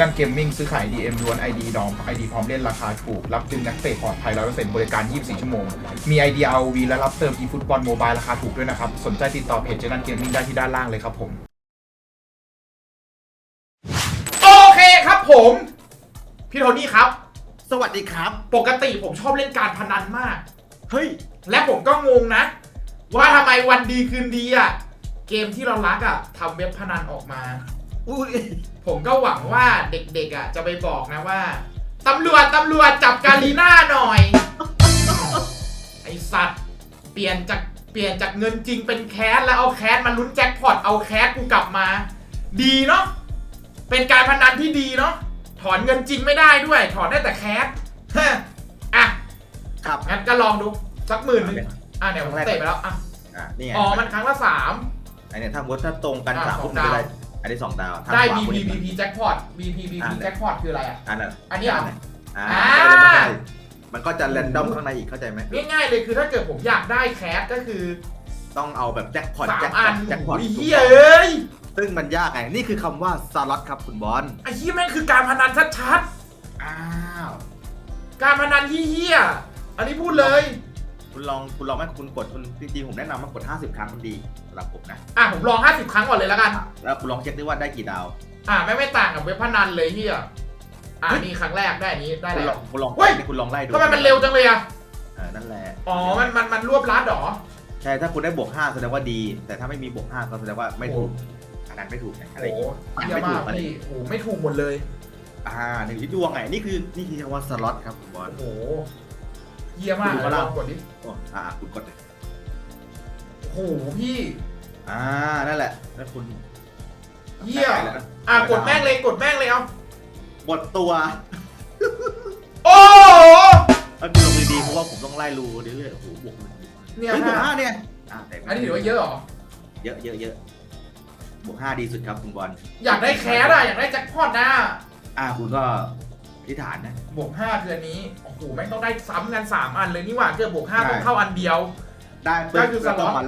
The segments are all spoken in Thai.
นันเกมมิ่งซื้อขาย DM ล้วน ID ดอม ID พร้อมเล่นราคาถูก รับดึงนักเตะปลอดภัย100%บริการ 24 ชั่วโมง มี ID ROV และรับเติม eFootball Mobile ราคาถูกด้วยนะครับ สนใจติดต่อเพจเจนันเกมมิ่งได้ที่ด้านล่างเลยครับผม โอเคครับผม พี่โทนี่ครับ สวัสดีครับ ปกติผมชอบเล่นการพนันมาก เฮ้ย และผมก็งงนะ ว่าทำไมวันดีคืนดีอะ เกมที่เรารักอะทำเว็บพนันออกมา อุ้ยผมก็หวังว่าเด็กๆอะจะไปบอกนะว่าตำรวจตำรวจจับกาลีน่าหน่อย ไอสัตว์ เปลี่ยนจากเปลี่ยนจากเงินจริงเป็นแคสแล้วเอาแคสมาลุ้นแจ็คพอตเอาแคสกูกลับมา ดีเนาะเป็นการพนันที่ดีเนาะถอนเงินจริงไม่ได้ด้วย ถอนได้แต่แคสฮะอะครับ งั้นก็ลองดูสักหมื่นหนึงเอาไปอะเนี่ยผมเตะไปแล้วอะอะนี่ไงอ๋อมันครั้งละสามไอเนี่ยถ้าสมมติถ้าตรงกันอะสามสอปุ๊งบมันจะดาวได้ อันนี้สองดาวถ้าได้ ขวา BP คุณ BP แจ็คพอต BP BP อะ แจ็คพอตคืออะไรอะ อันนั้นอันนี้เหรอ อ่าอ่า มันก็จะเรนดอมข้างในอีกเข้าใจไหมง่ายๆเลยคือถ้าเกิดผมอยากได้แคสก็คือต้องเอาแบบแจ็คพอตสามแจ็คพอัอนตแจ็คพอตโอ้ยเฮ้ยเอ้ยซึ่งมันยากไง นี่คือคำว่าสล็อตครับคุณบอลไอ้เหี้ยแม่งคือการพนันชัดอ้าว ๆ การพนันที่เหี้ยอันนี้พูดเลย คุณลองคุณลองไหมคุณกดคุณจริงๆผมแนะนำว่ากด 50 ครั้งมันดีสำหรับผมนะอะผมลอง 50 ครั้งก่อนเลยแล้วกันอะแล้วคุณลองเช็คดูว่าได้กี่ดาวอะไม่ไม่ต่างกับเว็บพนันเลยเหี้ยอะเฮ้ยนี่ครั้งแรกได้อันนี้ได้คุณลแล้อว งคุณลองเฮ้ย คุณลองไล่ดูทำไมมันเร็วจังเลยอะเออนั่นแหละอ๋อมันมันมันรวบรัดเหรอ ใช่ถ้าคุณได้บวก5แสดงว่าดี แต่ถ้าไม่มีบวก5ก็แสดงว่าไม่ถูกอันนั้นไม่ถูกไงอะไรโอ้อย่างโหงี้ เหี้ยมากอะไรพี่โอ้โหไม่ถูกหมดเลย อ่าหนึ่งที่ดวงไงนี่คือนี่คือคำว่าสล็อตครับคุณบอลโอ้โห เหี้ยมากดูเลยข้างล่างลองกดดิโอ้อ่าคุณกดเลยโอ้โหพี่อ่า นั่นแหละแล้วคุณเหี้ยไปแล้วนะอะกดแม่งเลยกดแม่งเลยเอาบทตัวโอ้โหแล้วคุณลงดีๆเพราะว่าผมต้องไล่รูเรื่อยๆโอ้โหบวกหนึ่งเนี่ยเฮ้ยบวกห้าห้าเนี่ยอ่าแต่อันนี้ถือว่าเยอะเหรอ เยอะเยอะเยอะบวกห้าดีสุดครับคุณบอลอยากได้แคสอะอยากได้แจ็คพอตนะอ่าคุณก็ อธิษฐานนะ บวกห้าคืออันนี้ โอ้โหแม่งต้องได้ซ้ำกันสามอันเลยนี่หว่าเกิดบวกห้าใช่ ต้องเข้าอันเดียว ได้ก็คือก็ต้องสล็อตมา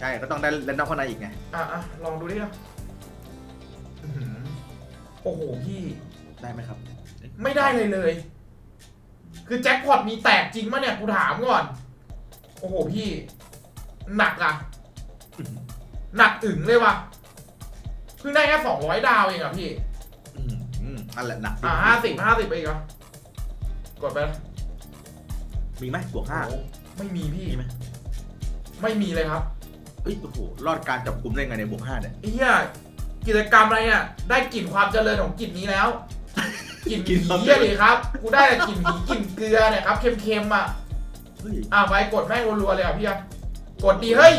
ใช่ก็ต้องได้เล่นน้องข้างในอีกไงอะอะลองดูดินะอื้อหือโอ้โหพี่ ได้ไหมครับไม่ได้เลยเลย คือแจ็คพอตมีแตกจริงปะเนี่ยกูถามก่อน โอ้โหพี่ หนักอะหนักอึ๋งเลยว่ะเพิ่งได้แค่สองร้อยดาวเองอะพี่อืมอืม นั่นแหละหนักอ่าห้าสิบห้าสิบไปอีกเหรอกดไปแล้วมีไหมบวกห้าโอ้โหไม่มีพี่ มีไหมไม่มีเลยครับเอ้ยโอ้โหรอดการจับกลุ่มได้ไงในยบวกห้าเนี่ยไอ้เหี้ยกิจกรรมอะไรเนี่ยได้กลิ่นความเจริญของกลิ่นนี้แล้วกลิ่นกลิ่นความผีเจริอะญดิครับกูได้แต่กลิ่นผีกลิ่นเกลือเนี่ยครับเค็มๆอะเฮ้ยอ่าไปกดแม่งรัวๆเลยอะพี่อะกดดีเฮ้ย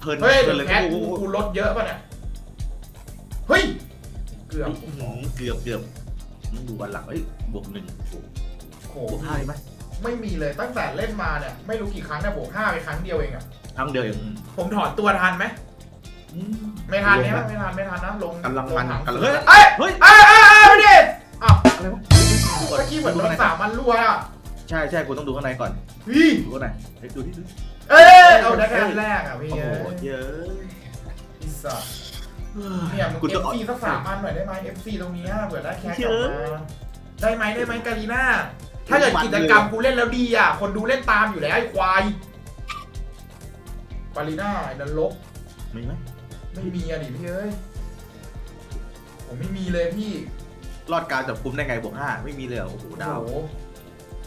เพลินเฮ้ยเพลิเดี๋ยนวเลยแคสโอ้กูโหกูลดเยอะป่ะเนี่ย เฮ้ย เกือบอื้อหือเกือบเกือบ มึงดูวันหลังเฮ้ยบวกหนึ่งโอ้โหโอ้โหบวกห้าได้ไหมไม่มีเลยตั้งแต่เล่นมาเนี่ย ไม่รู้กี่ครั้งเนี่ยบวกห้าไปครั้งเดียวเองอะครั้งเดียวเองผมถอนตัวทันไหมอืมไม่ทันเนี่ยลงไม่ทันไม่ทันนะลงกำลังลมันถักำลังเฮ้ยเฮ้เอ้ยยเฮ้ยเอ้ยเอ้ยเอ้ยไปดิอ้าวอะไรวะเมื่อกี้เหมือนโดนสามมันรัวอะใช่ใช่คุณต้องดูข้างในก่อนพี่ดูข้างในเฮ้ยดูที่ดูเอ้ยเอาได้แค่อันแรกอะพี่โอ้โหเอ้ยเยอะ อีสัตว์ เนี่ยมึงคุณเอต้องฟซีสักสามอันหน่อยได้ไหมเอฟซีตรงเนี้ยเผื่อได้แคสกเยลับอะมาได้ไหมได้ไหมกาลีน่าถ้าเกิดกิจกรรมกูเล่นแล้วดีอะ คนดูเล่นตามอยู่แล้วไอ้ควายกาลีน่าไอ้นรก มีไหมไม่มีอะดิพี่เอ้ย ผมไม่มีเลยพี่ รอดการจับกลุ่มได้ไงบวกห้าไม่มีเลยเหรอโอ้โหดาวโอ้โห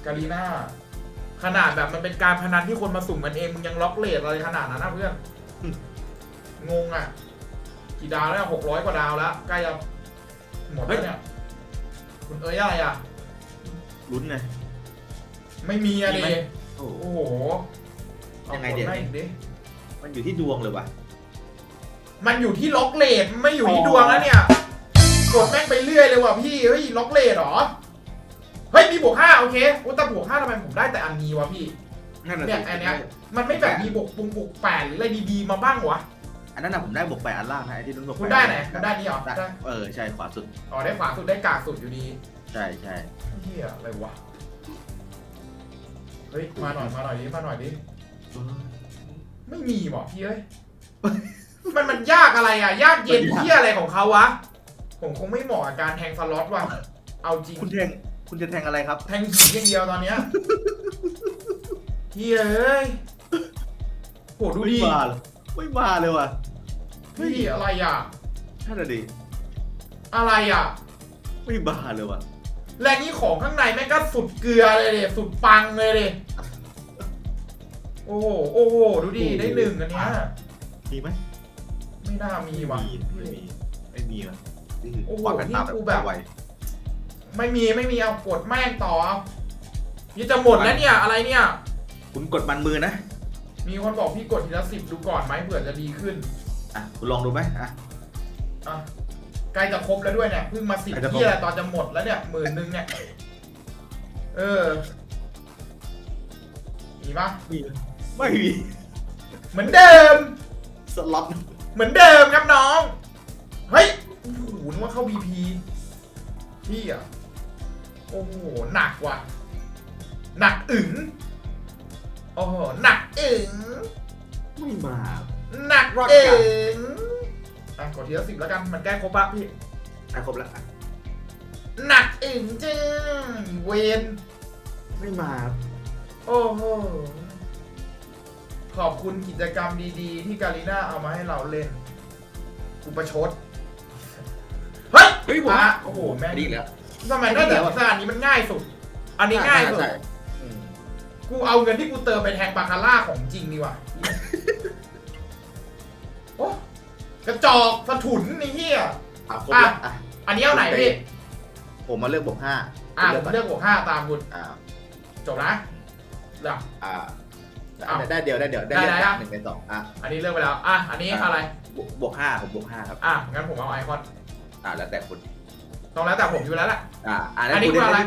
กาลีน่า ขนาดแบบมันเป็นการพนันที่คนมาสุ่มกันเอง มึงยังล็อกเลทอะไรขนาดนั้นนะเพื่อน งงอะ กี่ดาวแล้วหกร้อยกว่าดาวแล้วใกล้จะหมดแล้วเนี่ยคุณเอ้ยอะไรอะ ลุ้นไง ไม่มีอะมีดิไหม โอ้โหโอ้โหอายังไงเดี๋ยวกให้อีกดิมันอยู่ที่ดวงเลยว่ะ มันอยู่ที่ล็อกเลทไม่อยู่ที่อ๋อดวงแล้วเนี่ย กดแม่งไปเรื่อยเลยว่ะพี่เฮ้ยล็อกเลทเหรอเฮ้ยมีบวกห้าโอเคโอ้แต่บวกห้าทำไมผมได้แต่อันนี้วะพี่ นั่นน่ะเนี่ยสิอันเนี้ย มันไม่แบบมีบวกปุงบวกแปดหรืออะไรดีๆมาบ้างวะ อันนั้นน่ะผมได้บวกแปดอันล่างนะไอ้ที่นุ่นบวกคุณแปได้ไหนคุณได้นี่เหรอได้ได้เออใช่ขวาสุดอ๋อได้ขวาสุดได้กากสุดอยู่ดีใช่ใช่เฮียอะไรวะเฮ้ยมาหน่อยมาหน่อยดิมาหน่อยดิไม่มีบอกพี่เอ้ยมันมันยากอะไรอะ ยากเย็นเฮียอะไรของเขาวะผมคงไม่เหมาะกับการแทงสล็อตว่ะเอาจริงคุณแทงคุณจะแทงอะไรครับ แทงหินอย่างเดียวตอนเนี้ยเฮ้ยเอ้ยโหดู ไม่ดิมาเลยไม่มาเลยว่ะพี่อะไรอะท่านน่ะดิอะไรอะ ไม่มาเลยว่ะแรงนี้ของข้างในแม่งก็สุดเกลือเลยดิสุดปังเลยดิโอ้โหโอ้โหดูดิได้หนึ่งอันเนี้ยมีไหมไม่น่ามีว่ะ ไม่มีไม่มีว่ะนี่คือโอ้โหความกันตามนี่กูแบบไวไม่มีไม่มีเอากดแม่งต่อเอานี่จะหมดแล้วเนี่ยอะไรเนี่ย คุณกดมันมือนะ มีคนบอกพี่กดทีละสิบดูก่อนไหมเผื่อจะดีขึ้น อะคุณลองดูไหมอะ อะใกล้จะครบแล้วด้วยเนี่ยเพิ่งมาสิบใกล้จะครบ ที่อะไรตอนจะหมดแล้วเนี่ยหมื่นหนึ่งเนี่ย เออ มีปะมีไม่มีเหมือนเดิม สล็อตเหมือนเดิมครับน้อง เฮ้ย โอ้โหนึกว่าเข้า BP พี่อะ โอ้โห หนักว่ะ หนักอึ๋ง โอ้โหหนักอึ๋งไม่มา หนักรอดอึ๋กันงอะกดทีละสิบแล้วกันมันใกล้ครบปะพี่ อะครบแล้วอะหนักอึ๋งจ้าเวนไม่มา โอ้โห ขอบคุณกิจกรรมดีๆ ที่การีน่าเอามาให้เราเล่นกูประชด เฮ้ยเฮ้ยผมอะโอ้โห แม่งดีแล้วทำไมได้แต่สถานนี้มันง่ายสุด อันนี้ง่ายสุด ใช่อืม กูเอาเงินที่กูเติมไปแทงบาคาร่าของจริงดีกว่าโอ้กระจอกสะถุนไอ้เหี้ยอะครบแล้วอะอันนี้เอาไหนพี่ ผมมาเลือกบวกห้าอะผมเลือกบวกห้าตามคุณ อ่าจบนะเลือก อ่าอ้าวได้เดียวได้เดียวได้ได้เดียวได้ หนึ่งในสองอะ อันนี้เลือกไปแล้ว อะ อันนี้อะไร บวกบวกห้าผมบวกห้าครับ อะ งั้นผมเอาไอคอน อ่าแล้วแต่คุณตรงแล้วแต่ผมอยู่แล้วแหละอ่าอันอันนี้คืออะไร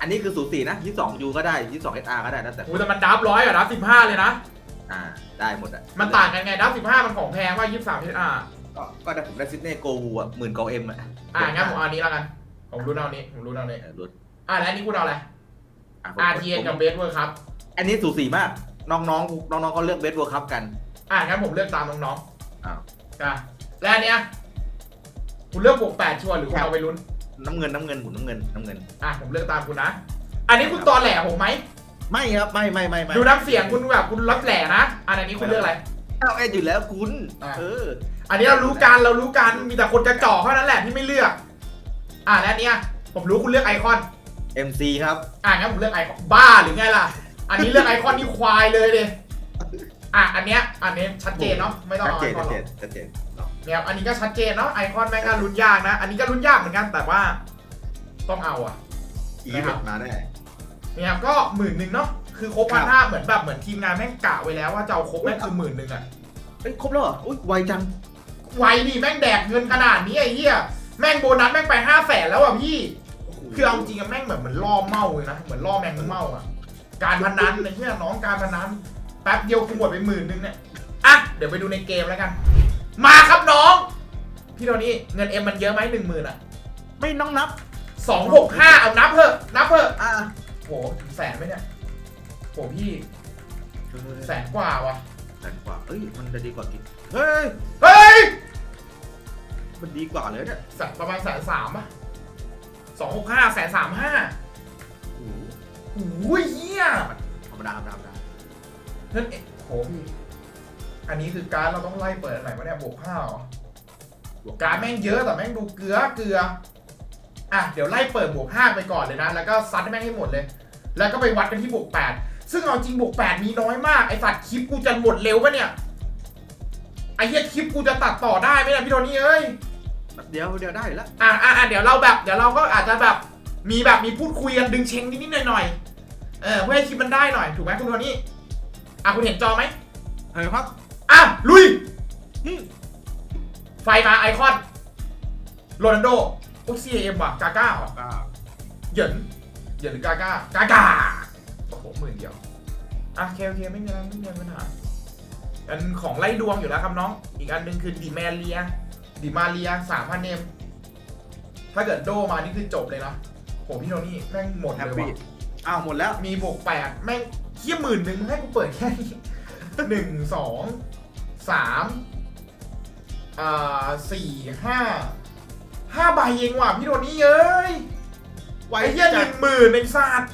อันนี้คือสูสีนะยี่สองยูก็ได้ยี่สองเอสอาร์ก็ได้แล้วแต่โอ้แต่มันดับร้อยกับดับสิบห้าเลยนะ อ่าได้หมดอะมันต่างกันไงดับสิบห้ามันของแพงว่ายี่สิบสามอะก็ก็ได้ผมได้ซิดเน่โกวูอะหมื่นกอเอ็มอะอะงั้นผมเอาอันนี้แล้วกัน ผมรู้เอาอันนี้ ผมรู้เอาอันนี้ เออรุ่นอะแล้วอันนี้คุณเอาอะไร อะผม RTN กับเบสเวอร์ครับ อันนี้สูสีมาก น้องๆ น้องๆเขาเลือกเบสเวิร์คัพกัน อะงั้นผมเลือกตามน้องอ้าว ๆอะและอันเนี้ยคุณเลือกบวกแปดชัวร์หรือคุณเอาไปลุ้น น้ำเงินน้ำเงินหมุนน้ำเงินน้ำเงิน อะผมเลือกตามคุณนะ อันนี้คุณตอแหลผมไหม ไม่ครับไม่ไม่ไม่ไม่ดูน้ำเสียงคุณแบบคุณรับแหล่นะอันนี้คุณเลือกอะไร เอาเอ็ดอยู่แล้วคุณอะ เอออันนี้เรารู้กันเรารู้กันมีแต่คนกระจอกเท่านั้นแหละที่ไม่เลือก อะและอันเนี้ยผมรู้คุณเลือกไอคอน MC ครับอะงั้นผมเลือกไอคอนบ้าหรือไงล่ะ อันนี้เลือกไอคอนนี่ควายเลยดิอะอันเนี้ยอันนี้ชัดเจนเนาะไม่ต้องชัดเอาเจไอนคอชันดหรเจอกนชัดเจน เนี่ยอันนี้ก็ชัดเจนเนาะไอคอนแม่งก็ลุ้นยากนะ อันนี้ก็ลุ้นยากเหมือนกันแต่ว่า ต้องเอาอะอีนะคแบรับบมาได้เนี่ยก็หมื่นหนึ่งเนาะคือครบครัพันบห้าเหมือนแบบเหมือนทีมงานแม่งกะไว้แล้วว่าจะเอาครบแม่งคือหมื่นหนึ่งอะเอ้ยครบแล้วเหรออุ้ยไวจังไวดิแม่งแดกเงินขนาดนี้ไอ้เหี้ยแม่งโบนัสแม่งไปห้าแสนแล้วอะพี่ คือเอาจริงอะแม่งเหมือนเหมือนล่อเมาเลยนะเหมือนล่อแมงเมาอะการพนันไอ้เหี้ยน้องการพนันแป๊บเดียวกูหมดไปหมื่นนึงเนี่ยอะเดี๋ยวไปดูในเกมแล้วกัน มาครับน้อง พี่โทนี่เงินเอ็มมันเยอะไหมหนึ่งหมื่นอะไม่น้องนับสองหกห้าเอานับเถอะนับเถอะอะโหถึงแสนไหมเนี่ยโหพี่แสนกว่าวะแสนกว่าเอ้ยมันจะดีกว่ากินเฮ้ยเฮ้ยมันดีกว่าเลยเนี่ยแสนประมาณแสนสามอะสองหกห้าแสนสามห้าโอ้โหโอ้ยเหี้ยธรรมดาธรรมดาธรรมดานั่นเองโหพี่ อันนี้คือการดเราต้องไล่เปิดอันไหนวะเนี่ยบวกห้าเหรอบวกการดแม่งเยอะแต่แม่งดูเกลือเกลือ อะเดี๋ยวไล่เปิดบวกห้าไปก่อนเลยนะ แล้วก็ซัดให้แม่งให้หมดเลย แล้วก็ไปวัดกันที่บวกแปดซึ่งเอาจริงบวกแปดมีน้อยมากไอสัตว์คลิปกูจะหมดเร็วปะเนี่ยไอเหี้ยคลิปกูจะตัดต่อได้ไหมเนี่ยพี่โทนี่เอ้ย เดี๋ยวเดี๋ยวได้แล้วอะอะอะเดี๋ยวเราแบบเดี๋ยวเราก็อาจจะแบบมีแบบมีพูดคุยกันดึงเชงนิดๆหน่อยๆเออเพื่อให้คลิปมันได้หน่อย ถูกไหมคุณโทนี่อะคุณเห็นจอไหมเฮ้ยครับ อะ ลุยอืมไฟมาไอคอนโรนัลโดโอ้ซีเอ็มว่ะกาก้าว่ะก็เหยินเหยินหรือกาก้ากากาโอ้โหหมื่นเดียว อะโอเคโอเคไม่มีอะไรไม่มีปัญหาอันของไล่ดวงอยู่แล้วครับน้อง อีกอันหนึงคือดิแมเลียดิมาเลียสามพันเนม ถ้าเกิดโดมานี่คือจบเลยนะโหพี่โทนี่แม่งหมดแฮเลปยปี้ว่ะอ้าวหมดแล้ว มีบวกแปดแม่งเทียหมื่นหนึ่งมึงให้กูเปิดแค่นี้หนึ่งสอง สามอ่าสี่ห้าห้าใบเองว่ะพี่โทนี่เอ้ยไว้ไอ้เหี้ยหจันึ่ดงหมื่นในศาสตร์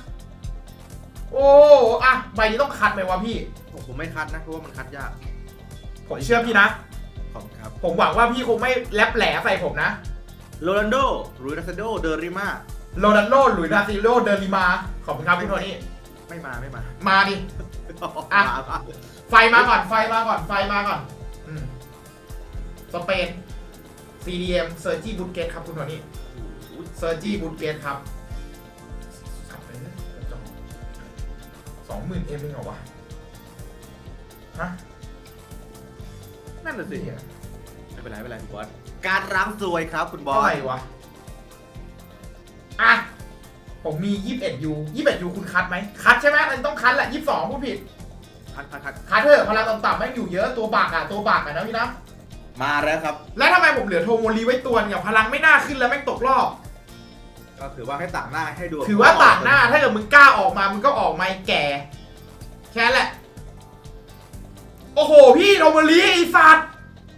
โอ้อะใบนี้ต้องคัดไหมวะพี่ ผมผมไม่คัดนะเพราะว่ามันคัดยากผมเชื่อพี่นะ ขอบคุณครับผมหวังว่าพี่คงไม่แลบแหลใส่ผมนะโรนัลโดรูนัสโดเดอริมาโรนัลโดหลุยส์นาซิโลเดอริมา ขอบคุณครับพี่โทนี่ไม่มาไม่มา มาดิอะมามาไฟมาก่อนไฟมาก่อนไฟมาก่อนอืมสเปน CDM เซอร์จีบุตเกตครับคุณโทนี่เซอร์จีบุตเกตครับสัตว์ไปเลยสองหมื่นเอ็มเองเหรอวะ ฮะนั่นน่ะสิเหี้ยไม่เป็นไรไม่เป็นไรคุณบอสการล้างซวยครับคุณบอเท่าสไหร่วะ อะ ผมมี21ยู21ยูคุณคัดไหมคัดใช่ไหมมันต้องคัดแหละ22พูดผิด คัดคัดคัดคัดเถอะพลังต่ำๆแม่งอยู่เยอะตัวบักอะตัวบักอะนะพี่นะมาแล้วครับ แล้วทำไมผมเหลือโทโมรีไว้ตัวเนี่ยพลังไม่น่าขึ้นแล้วแม่งตกรอบ ก็ถือว่าให้ต่างหน้าให้ดูถือว่าต่างหน้าถ้าเกิดมึงกล้าออกมามึงก็ออกมาไอ้แก่แค่นั้นแหละ โอ้โห พี่โทโมรีไอ้สัตว์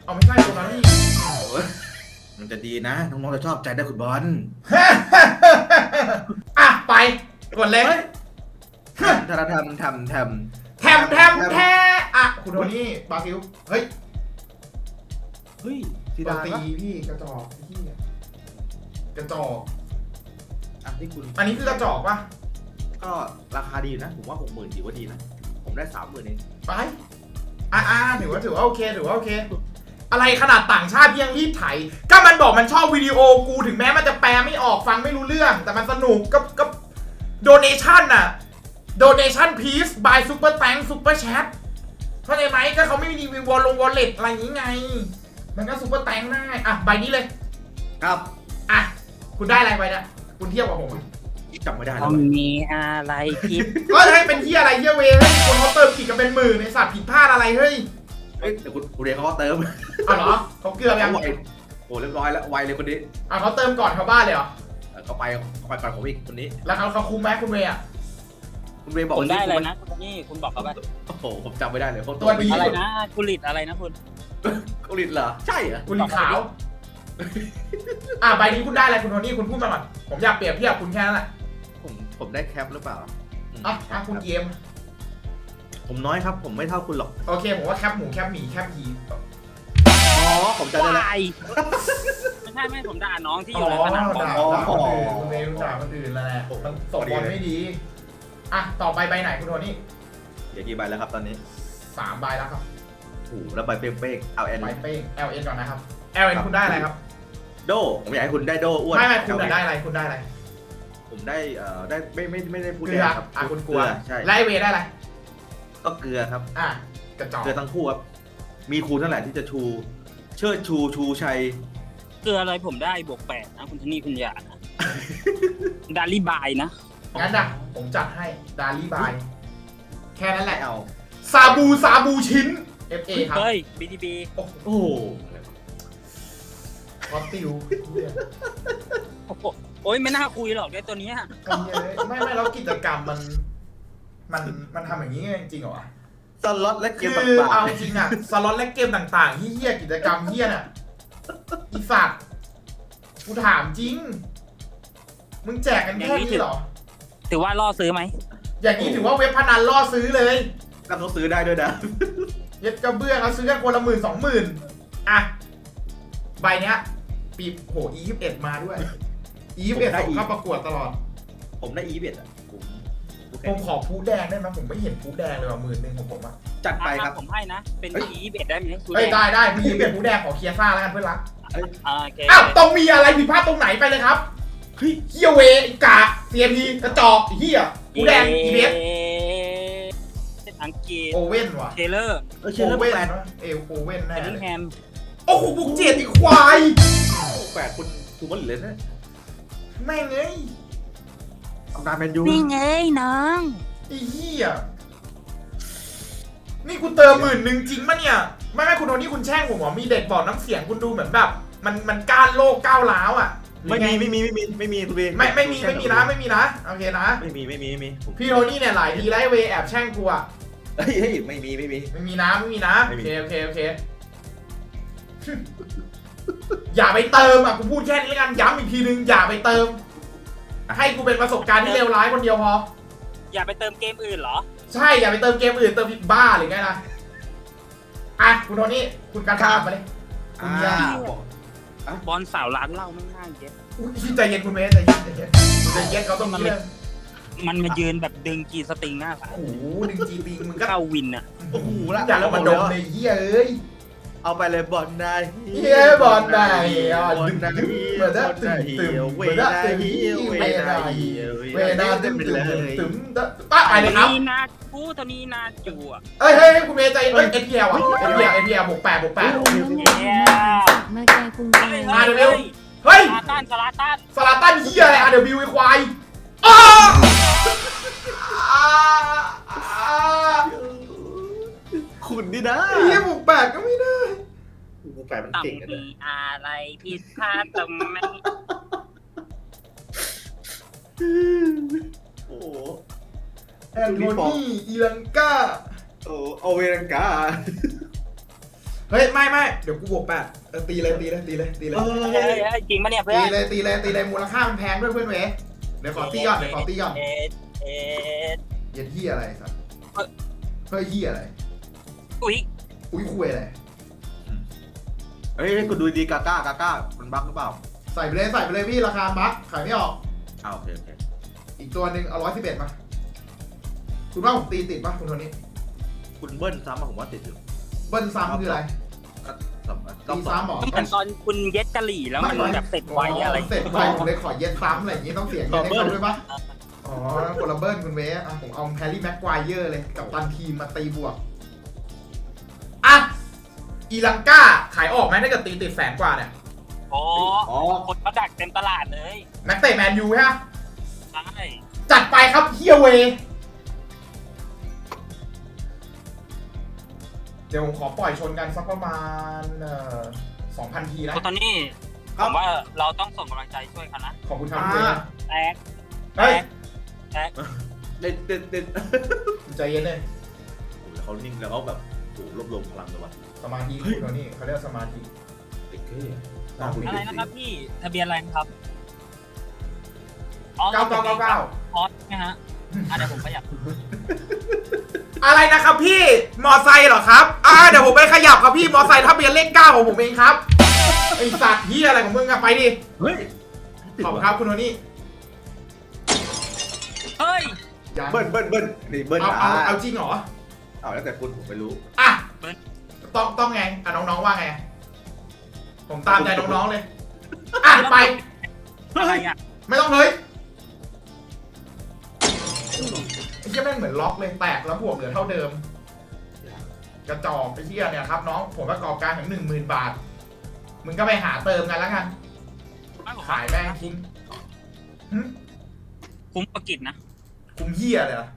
เอาไม่ใช่ตัวนั้นนี่โอ้ยมันจะดีนะน้องๆจะชอบใจได้คุณบอลอะไปกดเลยทำทำทำทำทแทมแทมแทอะคุณโทนี่บราซิลเฮ้ยำเฮ้ยซีบาดานตีปะพี่กระจอกพี่กระจอกอะที่คุณอันนี้คือกระจอกปะก็ราคาดีอยู่นะ ผมว่าหกหมื่นถือว่าดีนะ ผมได้สามหมื่นเองไปอ่าอ่าถือว่าถือว่าโอเคถือว่าโอเค อะไรขนาดต่างชาติเพียงรีบไถก็มันบอกมันชอบวิดีโอกูถึงแม้มันจะแปลไม่ออกฟังไม่รู้เรื่อง แต่มันสนุกก็ก็โดเนชั่นน่ะ โดเนชั่นพีซบายซูเปอร์แตงซูเปอร์แชทเข้าใจไหมก็เขาไม่มีรีวิววอลลงวอลเล็ตอะไรอย่างงี้ไง มันก็ซูเปอร์แตงได้อะใบนี้เลย ครับอะคุณได้อะไรไปเนี่ยคุณเทียบกับผมอะจำไม่ได้แล้ต้วองมีอะไรผิด ก็ให้เป็นที่อะไรเฮียเวเฮ้ยคนเขาเติมผิดกันเป็นหมื่นในสัตว์ผิดพลาดอะไรเฮ้ยเฮ้ยแต่คุณคุณเรียนเขาก็เติมเอาเหรอเขาเกลือไปยังไวโอ้เรียบร้อยแล้วไวเลยคนนี้อะเขาเติมก่อนชาวบ้านเลยเหรอเออเขาไปเขาไปก่อนผมอีกคนนี้ แล้วเขาเขาคุ้มไหมคุณเวย์อะ คุณเรย์บอกคุณได้อะไรคุณนะคุณนี่คุณบอกเขาไปโอ้โหผมจำไม่ได้เลยเขาตัวดี อะไรนะกุลิตอะไรนะคุณ กุลิตเหรอ ใช่เหรอ คุณหลีขาว อะใบนี้คุณได้อะไรคุณโทนี่คุณพูดมาก่อนผมอยากเปรียบเทียบคุณแค่นั้นแหละผมผมได้แคปหรือเปล่าอืมอะอะคุณเกมผมน้อยครับ ผมไม่เท่าคุณหรอก โอเค ผมว่าแคปหมูแคปหมีแคปผีอ๋อ ผมจำได้แล้ววายไม่ใช่ไม่ผมด่าน้องที่ออ๋อยู่ในสนามบอล ด่าอ๋อด่าคนอื่นคุณเวย์ด่าคนอื่นแล้วแหละมันส่งบอลไม่ดี อะต่อไปใบไหนคุณโทนี่เดี๋ยวกี่ใบแล้วครับตอนนี้สามใบแล้วครับโอ้โหแล้วใบเป้งๆเอาแอนใบเป้ง LN ก่อนนะครับ LN คุณได้อะไรครับ โดผมอยากให้คุณได้โดอ้วนไม่ไม่คุณอะได้อะไรคุณได้อะไรผมได้เอ่อได้ไม่ไม่ไม่ได้พูดเกลือครับอะคุณกลัวเอใช่และไอเวย์ได้อะไรก็เกลือครับ อะกระจอกเกลือทั้งคู่ครับมีคูณเท่าไหร่ที่จะชู เชิดชูชูชัยเกลืออะไรผมได้บวกแปดนะคุณทนี่คุณหยานะดาลี่บายนะ งั้นนะผมจัดให้ดาลี่บายแค่นั้นแหไม่ละเอาซาบูซาบูชิ้น FA ครับเฮ้ย BTB โอ้โหโอ้โหคอสติวเหี้ยโอ้โหโอ้ยไม่น่าคุยหรอกไอ้ตัวเนี้ยไอ้เหี้ยไม่ไม่แล้วกิจกรรมมัน มันมันทำอย่างนี้จริงๆเหรอวะสล็อตและเกคืมอต่างเอาจริงอะสล็อตและเกมต่างๆเฮี้ยๆกิจกรรมเฮี้ยน่ะอีสัตว์กูถามจริง มึงแจกกันแค่นี้เหรอ ถือว่าล่อซื้อไหมอย่างนี้ถือว่าเว็บพนันล่อซื้อเลยๆก็ต้องซื้อได้ด้วยนะเย็ดกระเบื้องเอาซื้อกันคนละหมื่นสองหมื่นอะใบเนี้ยปีโห e 2 1มาด้วย e 2 1ส่งเข้าประกวดตลอด ผมได้อีเบ็ดอะผมโอเคผมขอพูแดงได้ไหมผมไม่เห็นพูแดงเลยว่ะหมื่นหนึ่งของผมอะจัดไปครับอะผมให้นะ เป็นเฮ้ยอีเบ็ดได้ไหมคุณเฮ้ยได้ได้พี่เปลี่ยนพูแดงขอเคลียร์ซ่าแล้วกันเพื่อนรักอ่าโอเคอ้าวต้องมีอะไรผิดพลาดตรงไหนไปเลยครับ เฮ้ยเฮียเวไอ้กากเซียพีกระจอกไอ้เฮียพูแดงอีเบสอังกฤษโอเว่นว่ะเทเลอร์เออโอเชียร์เรื่องเว่นแปดวะเอลโอเว่นเบแน่ลลิงเลยแฮมโอ้โหบุกเจ็ดอีกควายแปดคุณถูกบอลเลยนะแม่งเอ้ยตำนานแมนยูนี่ไงน้องไอ้เฮียนี่คุณเติมหมื่นหนึ่งจริงปะเนี่ย ไม่ไม่คุณโทนี่คุณแช่งผมเหรอมีเด็กบอกน้ำเสียงคุณดูเหมือนแบบ มันมันก้านโลกก้าวร้าวอะ ไม่มีไม่มีไม่มีไม่มีคุณเบไม่ไม่มีไม่มีนะไม่มีนะโอเคนะ ไม่มีไม่มีไม่มีผมพี่โทนี่เนี่ยหลายทีไล่เวย์แอบแช่งกูอะเฮ้ยเฮ้ยไม่มีไม่มี ไม่มีนะไม่มีนะไม่โอมีเคโอเคโอเค อย่าไปเติมอะกูพูดแค่นี้แล้วกันย้ำอีกทีนึงอย่าไปเติม ให้กูเป็นประสบการณ์ที่เลวร้ายคนเดียวพอ อย่าไปเติมเกมอื่นเหรอ ใช่อย่าไปเติมเกมอื่นเติมบ้าหรือไงล่ะอะคุณโทนี่คุณการถามมาเลยอ่าบอก บอลสาวร้านเหล้าไม่ง่ายเย็ดอุ้ยใจเย็นคุณเมสใจเย็นใจเย็นใจเย็นเขาต้องเยี่ยมมันมายืนแบบดึงกีสตริงหน้าสามโอ้โหดึงจีตีมึงก็เข้าวินอะ โอ้โหละอย่าแล้วมาดมเลยเหี้ยเอ้ย เอาไปเลยบอลได้เหี้ยบอลได้อะบอลดึงได้ดึงเหมือนนะตึมตึมเวเหมือนนะลาตึมเหี่ยวเวเวลาลาเหี่เหี่ยยววเวลาตึมไปตึเลมยตึมป้าไปเลยครับนี่นากูเท่านี้นาจูอะเอ้ยเฮ้ยคุณเมย์ใจเอ้ยเอทีเอลอะเอทีเอลเอทีเอลบวกแปดบวกแปดมาแกกรุงเทพมาเดี๋ยวเร็วเฮ้ยสลาตันสลาตันสลาตันเหี้ยอะไรอะเดี๋ยวบิวไอ้ควายอ้าอ่าอ่า คุณนี่นะไอ้เหี้ยบวกแปดก็ไม่ได้กูแปลมันต้องเก่งกันเลมียอะไรผิดพลาดตรงไหนโอ้โหแอนโทนี่อีลังกาโอ้โอเวรังกาเฮ้ยไม่ไม่เดี๋ยวกูบวกแปดเออตีเลยตีเลยตีเลยตีเลยเอเฮ้ยเฮ้ยจริงปะเนี่ยเพื่อตีนเลยตีเลยตีเลยมูลค่ามันแพงด้วยเพื่อนเวยเดี๋ยวขอตีก่อนเดี๋ยวขอตีก่อนเอ็ดเอ็ด เย็นที่อะไรสัตว์เฮ้ย เฮ้ยที่อะไร อุ้ยอุ้ยคุยอะไรเฮ้ยกูดูดีกาก้ากาก้ามันบั๊กหรือเปล่าใส่ไปเลยใส่ไปเลยพี่ราคาบัคขายไม่ออก อ้าวโอเคโอเคอีกตัวหนึ่งเอาร้อยสิบเอ็ดมาคุณว่าผมตีติดปะคุณโทนี่คุณเบิ้ลซ้ำมาผมว่าติดอยู่เบิ้ลซ้ำคืออะไรก็สำรตีอบสองซ้ำเหรอเหมือนตอนคุณเย็ดกะหรี่แล้วมันแบบเสร็จไวอะไรเสร็จไวผมเลยขอเย็ดซ้ำอะไรอย่างงี้ต้องเสียเงินให้เขาด้วยปะอ๋อคนละเบิ้ลคุณเวสอะผมเอาแฮร์รี่แม็กควายเยอร์เลยกับตันทีมมาตีบวกอะ อีลังก้าขายออกไหมถ้าเกิดตีติดแสนกว่าเนี่ยโอ้อ๋อคนเขาดักเต็มตลาดเลยนักเตะแมนยูฮะใช่จัดไปครับเฮียเว เดี๋ยวผมขอปล่อยชนกันสักประมาณสองพันทีนะคุณโทนี่ผมว่าเราต้องส่งกำลังใจช่วยเขานะ ขอบคุณครับคุณเวนะแตกเฮ้ยแตกเด่นเด่นเด่นใจเย็นเลยเขานิ่งแล้วเขาแบบโอ้โหรวบรวมพลังเลยว่ะ สมาธิคุณโทนี่เขาเรียกว่าสมาธิเด็กเท่น่าคุยอะไรนะครับพี่ทะเบียนอะไรครับอ๋อเก้าเก้าเก้าเก้าพอสนะฮะอะเดี๋ยวผมขยับอะไรนะครับพี่มอไซค์เหรอครับอ่าเดี๋ยวผมไปขยับครับพี่มอไซค์ทะเบียนเลขเก้าของผมเองครับไอสัตว์เฮียอะไรของมึงอะไปดิเฮ้ยขอบคุณครับคุณโทนี่เฮ้ยยังเบิ้ลเบิ้ลเบิ้ลนี่เบิ้ลเอาเอาอะเอาจริงเหรอเอาแล้วแต่คุณผมไม่รู้อะเบิ้ล ต้องต้องไงอะน้องๆว่าไง ผมตามใจน้องๆเลย อะไป อะไรอะไม่ต้องเลยไอ้เหี้ยแม่งเหมือนล็อกเลยแตกแล้วบวกเหลือเท่าเดิม กระจอกไอ้เหี้ยเนี่ยครับน้องผมประกอบการถึงหนึ่งหมื่นบาท มึงก็ไปหาเติมกันแล้วกัน ขายแม่งทิ้งหึคุ้มประกิจนะ คุมเหี้ยเลยเหรอ